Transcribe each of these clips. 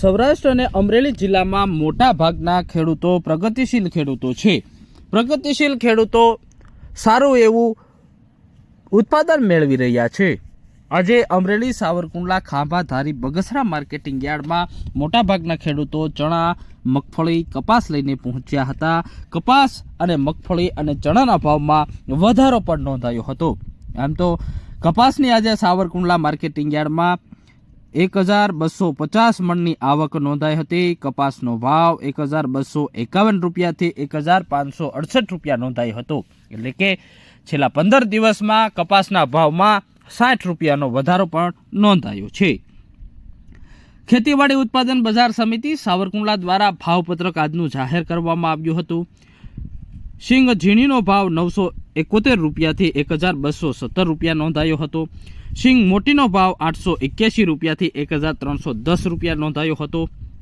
સૌરાષ્ટ્ર અને અમરેલી જિલ્લામાં મોટા ભાગના ખેડૂતો પ્રગતિશીલ ખેડૂતો છે. પ્રગતિશીલ ખેડૂતો સારું એવું ઉત્પાદન મેળવી રહ્યા છે. આજે અમરેલી સાવરકુંડલા ખાંભા ધારી બગસરા માર્કેટિંગ યાર્ડમાં મોટાભાગના ખેડૂતો ચણા, મગફળી, કપાસ લઈને પહોંચ્યા હતા. કપાસ અને મગફળી અને ચણાના ભાવમાં વધારો પણ નોંધાયો હતો. આમ તો કપાસની આજે સાવરકુંડલા માર્કેટિંગ યાર્ડમાં એક હજાર બસો પચાસ મણની આવક નોંધાઈ હતી. કપાસનો ભાવ એક હજાર બસો એકાવન રૂપિયાથી એક હજાર પાંચસો અડસઠ રૂપિયા નોંધાયો હતો. એટલે કે છેલ્લા પંદર દિવસમાં કપાસના ભાવમાં સાઠ રૂપિયાનો વધારો પણ નોંધાયો છે. ખેતીવાડી ઉત્પાદન બજાર સમિતિ સાવરકુંડલા દ્વારા ભાવપત્રક આજનું જાહેર કરવામાં આવ્યું હતું. સિંગ ઝીણીનો ભાવ નવસો એકોતેર રૂપિયાથી એક હજાર બસો સત્તર રૂપિયા નોંધાયો હતો. સિંગ મોટીનો ભાવ આઠસો એક્યાસી રૂપિયાથી એક હજાર ત્રણસો દસ રૂપિયા નોંધાયો હતો.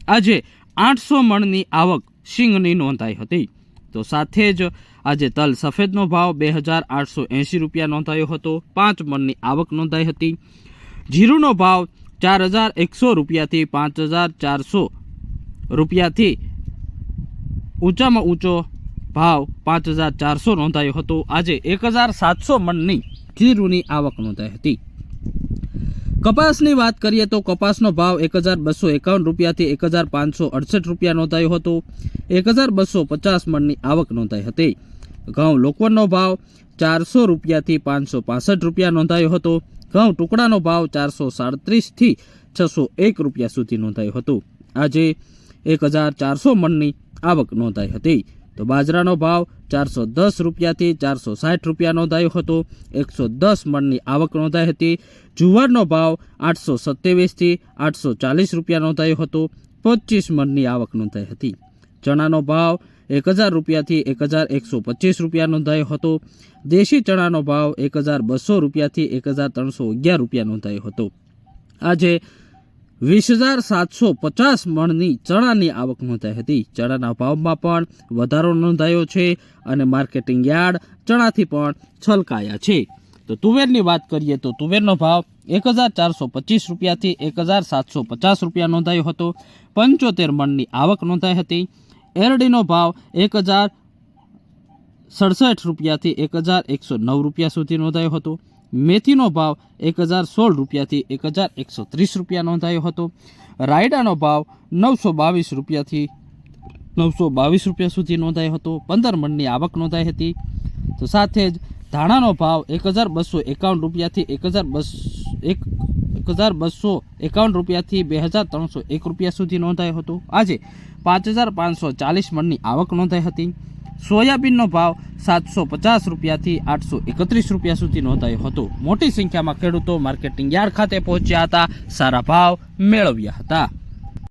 આજે આઠસો મણની આવક સિંગની નોંધાઈ હતી. તો સાથે જ આજે તલ સફેદનો ભાવ બે હજાર આઠસો એંશી રૂપિયા નોંધાયો હતો. પાંચ મણની આવક નોંધાઈ હતી. જીરુનો ભાવ ચાર હજાર એકસો રૂપિયાથી પાંચ હજાર ચારસો રૂપિયાથી ઊંચામાં ઊંચો ભાવ પાંચ હજાર ચારસો નોંધાયો હતો. આજે એક હજાર સાતસો મણની જીરુની આવક નોંધાઈ હતી. કપાસની વાત કરીએ તો કપાસનો ભાવ એક હજાર બસો એકાવન રૂપિયાથી એક હજાર પાંચસો અડસઠ રૂપિયા નોંધાયો હતો. એક હજાર બસો પચાસ મણની આવક નોંધાઈ હતી. ઘઉં લોકવનનો ભાવ ચારસો રૂપિયાથી પાંચસો પાસઠ રૂપિયા નોંધાયો હતો. ઘઉં ટુકડાનો ભાવ ચારસો સાડત્રીસથી છસો એક રૂપિયા સુધી નોંધાયો હતો. આજે એક હજાર ચારસો મણની આવક નોંધાઈ હતી. તો બાજરાનો ભાવ ચારસો દસ રૂપિયાથી ચારસો સાઠ રૂપિયા નોંધાયો હતો. એકસો દસ મણની આવક નોંધાઈ હતી. જુવારનો ભાવ આઠસો સત્યાવીસથી આઠસો ચાલીસ રૂપિયા નોંધાયો હતો. પચીસ મણની આવક નોંધાઈ હતી. ચણાનો ભાવ એક હજાર રૂપિયાથી એક હજાર એકસો પચીસ રૂપિયા નોંધાયો હતો. દેશી ચણાનો ભાવ એક હજાર બસો રૂપિયાથી એક હજાર ત્રણસો અગિયાર રૂપિયા નોંધાયો હતો. આજે વીસ હજાર સાતસો પચાસ મણની ચણાની આવક નોંધાઈ હતી. ચણાના ભાવમાં પણ વધારો નોંધાયો છે અને માર્કેટિંગ યાર્ડ ચણાથી પણ છલકાયા છે. તો તુવેરની વાત કરીએ તો તુવેરનો ભાવ એક હજાર ચારસો પચીસ રૂપિયાથી એક હજાર સાતસો પચાસ રૂપિયા નોંધાયો હતો. પંચોતેર મણની આવક નોંધાઈ હતી. એરડીનો ભાવ એક હજાર સડસઠ રૂપિયાથી એક હજાર એકસો નવ રૂપિયા સુધી નોંધાયો હતો. મેથીનો ભાવ એક હજાર સોળ રૂપિયાથી એક હજાર એકસો ત્રીસ રૂપિયા નોંધાયો હતો. રાયડાનો ભાવ નવસો બાવીસ રૂપિયાથી નવસો બાવીસ રૂપિયા સુધી નોંધાયો હતો. પંદર મણની આવક નોંધાઈ હતી. તો સાથે જ ધાણાનો ભાવ એક હજાર બસો એકાવન રૂપિયાથી એક હજાર બસ એક એક હજાર બસો એકાવન રૂપિયાથી બે હજાર ત્રણસો એક રૂપિયા સુધી નોંધાયો હતો. આજે પાંચ હજાર પાંચસો ચાલીસ મણની આવક નોંધાઈ હતી. સોયાબીનનો ભાવ સાતસો પચાસ રૂપિયાથી આઠસો એકત્રીસ રૂપિયા સુધી નોંધાયો હતો. મોટી સંખ્યામાં ખેડૂતો માર્કેટિંગ યાર્ડ ખાતે પહોંચ્યા હતા. સારા ભાવ મેળવ્યા હતા.